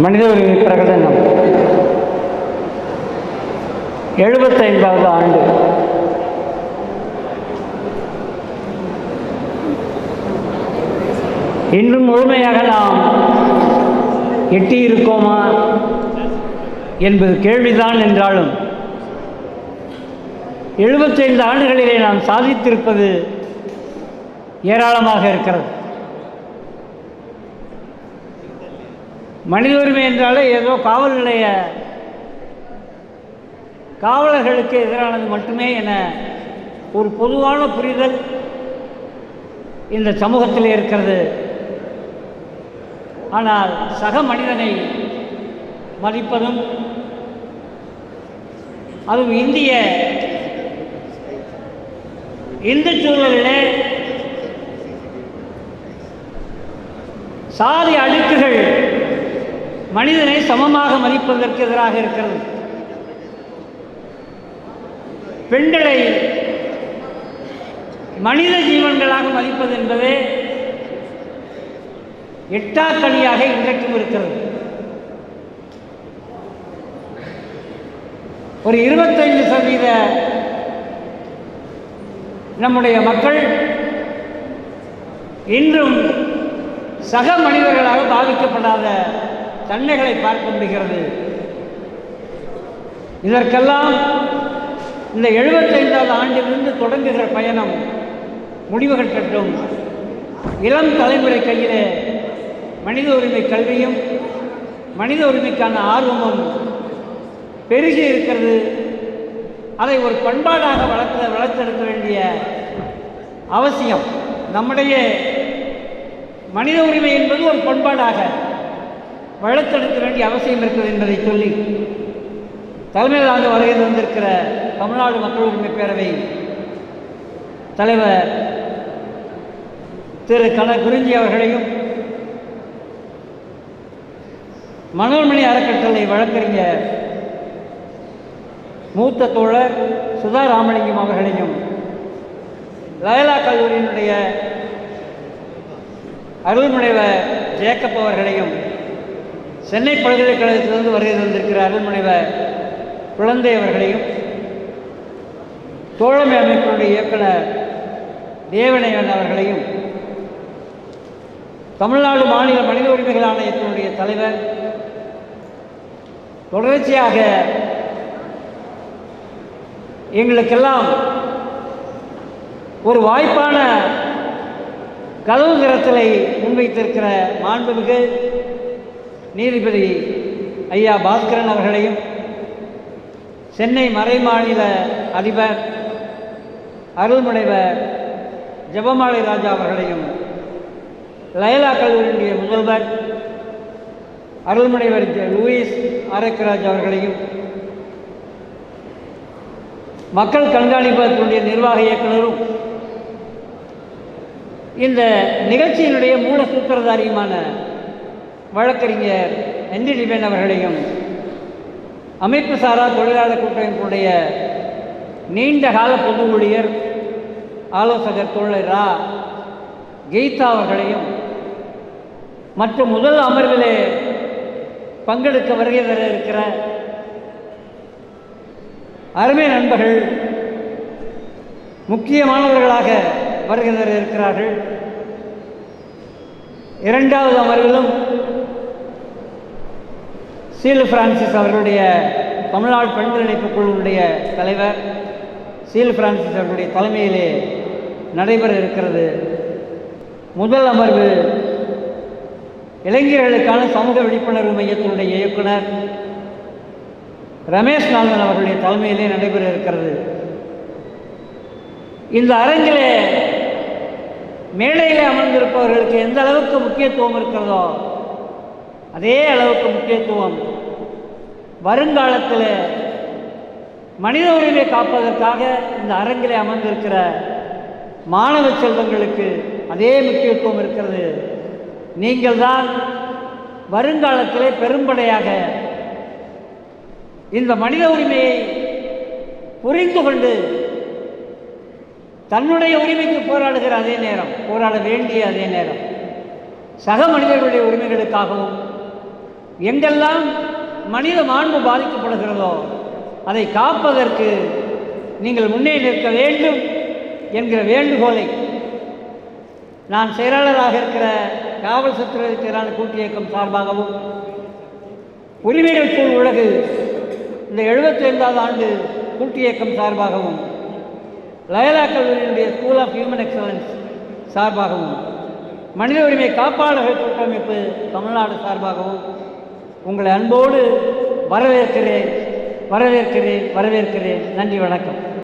மனித உரிமை பிரகடனம். எழுபத்தைந்தாவது ஆண்டு. இன்னும் முழுமையாக நாம் எட்டியிருக்கோமா என்பது கேள்விதான் என்றாலும் எழுபத்தைந்து ஆண்டுகளிலே நாம் சாதித்திருப்பது ஏராளமாக இருக்கிறது. மனித உரிமை என்றாலே ஏதோ காவல் நிலைய. காவலர்களுக்கு எதிரானது மட்டுமே என ஒரு பொதுவான புரிதல் இந்த சமூகத்தில் இருக்கிறது. ஆனால் சக மனிதனை மதிப்பதும் அதுவும் இந்திய இந்த சூழலிலே சாதி அடுக்குகள் மனிதனை சமமாக மதிப்பதற்கு எதிராக இருக்கிறது. பெண்களை மனித ஜீவன்களாக மதிப்பது என்பதே எட்டாக்கணியாக இன்றைக்கும் இருக்கிறது. ஒரு இருபத்தைந்து சதவீத நம்முடைய மக்கள் இன்றும் சக மனிதர்களாக பாதிக்கப்படாத தன்மைகளை பார்க்க முடிகிறது. இதற்கெல்லாம் இந்த எழுபத்தைந்தாவது ஆண்டிலிருந்து தொடங்குகிற பயணம் முடிவு கட்டட்டும் இளம் தலைமுறை கையிலே மனித உரிமை கல்வியும் மனித உரிமைக்கான ஆர்வமும் பெருகி இருக்கிறது. அதை ஒரு பண்பாடாக வளர்த்த வளர்த்தெடுக்க வேண்டிய அவசியம் நம்முடைய மனித உரிமை என்பது ஒரு பண்பாடாக வளர்த்தெடுக்க வேண்டிய அவசியம் இருக்கிறது என்பதை சொல்லி தலைமையிலாக வருகை வந்திருக்கிற தமிழ்நாடு மக்கள் உரிமை பேரவை தலைவர் திரு கன குறிஞ்சி அவர்களையும் மனோன்மணி அறக்கட்டளை வழக்கறிஞர் மூத்த தோழர் சுதா ராமலிங்கம் அவர்களையும் லயலா கல்லூரியினுடைய அருள்முனைவர் ஜேக்கப் அவர்களையும் சென்னை பல்கலைக்கழகத்திலிருந்து வருகை தந்திருக்கிற அருள்முனைவர் குழந்தை அவர்களையும் தோழமை அமைப்பினுடைய இயக்குனர் தேவனையன் அவர்களையும் தமிழ்நாடு மாநில மனித உரிமைகள் ஆணையத்தினுடைய தலைவர் தொடர்ச்சியாக எங்களுக்கெல்லாம் ஒரு வாய்ப்பான கதவு திறத்தலை முன்வைத்திருக்கிற மாண்புமிகு நீதிபதி ஐயா பாஸ்கரன் அவர்களையும் சென்னை மறைமாநில அதிபர் அருள்முனைவர் ஜெபமாலை ராஜா அவர்களையும் லயலா கல்லூரியினுடைய முதல்வர் அருள்முனைவர் லூயிஸ் ஆரக்கராஜ் அவர்களையும் மக்கள் கண்காணிப்பதற்குரிய நிர்வாக இயக்குனரும் இந்த நிகழ்ச்சியினுடைய மூல சூத்திரதாரியுமான வழக்கறிஞர் என்டி டிபன் அவர்களையும் அமைப்பு சாரா தொழிலாளர் கூட்டமைப்புடைய நீண்ட கால பொது ஊழியர் ஆலோசகர் தோழர் ரா. கீதா அவர்களையும் மற்றும் முதல் அமர்விலே பங்கெடுக்க வருகை தர இருக்கிற அருமை நண்பர்கள் முக்கியமானவர்களாக வருகை தர இருக்கிறார்கள். இரண்டாவது அமர்விலும் சீல் பிரான்சிஸ் அவர்களுடைய தமிழ்நாடு பெண்கள் இணைப்பு குழுவுடைய தலைவர் சீல் பிரான்சிஸ் அவர்களுடைய தலைமையிலே நடைபெற இருக்கிறது. முதல் அமர்வு இளைஞர்களுக்கான சமூக விழிப்புணர்வு மையத்தினுடைய இயக்குனர் ரமேஷ் நால்வன் அவர்களுடைய தலைமையிலே நடைபெற இருக்கிறது. இந்த அரங்கிலே மேடையிலே அமர்ந்திருப்பவர்களுக்கு எந்த அளவுக்கு முக்கியத்துவம் இருக்கிறதோ அதே அளவுக்கு முக்கியத்துவம் வருங்காலத்தில் மனித உரிமை காப்பதற்காக இந்த அரங்கிலே அமர்ந்திருக்கிற மாணவ செல்வங்களுக்கு அதே முக்கியத்துவம் இருக்கிறது. நீங்கள் தான் வருங்காலத்திலே பெரும்படையாக இந்த மனித உரிமையை புரிந்து கொண்டு தன்னுடைய உரிமைக்கு போராடுகிற அதே நேரம் போராட வேண்டிய அதே நேரம். சக மனிதர்களுடைய உரிமைகளுக்காகவும் எங்கெல்லாம் மனித மாண்பு பாதிக்கப்படுகிறதோ அதை காப்பதற்கு நீங்கள் முன்னே நிற்க வேண்டும் என்கிற வேண்டுகோளை நான் செயலாளராக இருக்கிற காவல் சத்துறைக்கு கூட்டு இயக்கம் சார்பாகவும் உரிமைகள் சூழ் உலகு இந்த 75வது ஆண்டு கூட்டு இயக்கம் சார்பாகவும் லயலா கல்லூரியினுடைய ஸ்கூல் ஆஃப் ஹியூமன் எக்ஸலன்ஸ் சார்பாகவும் மனித உரிமை காப்பாளர்கள் கூட்டமைப்பு தமிழ்நாடு சார்பாகவும் உங்களை அன்போடு வரவேற்கிறேன் வரவேற்கிறேன் வரவேற்கிறேன். நன்றி வணக்கம்.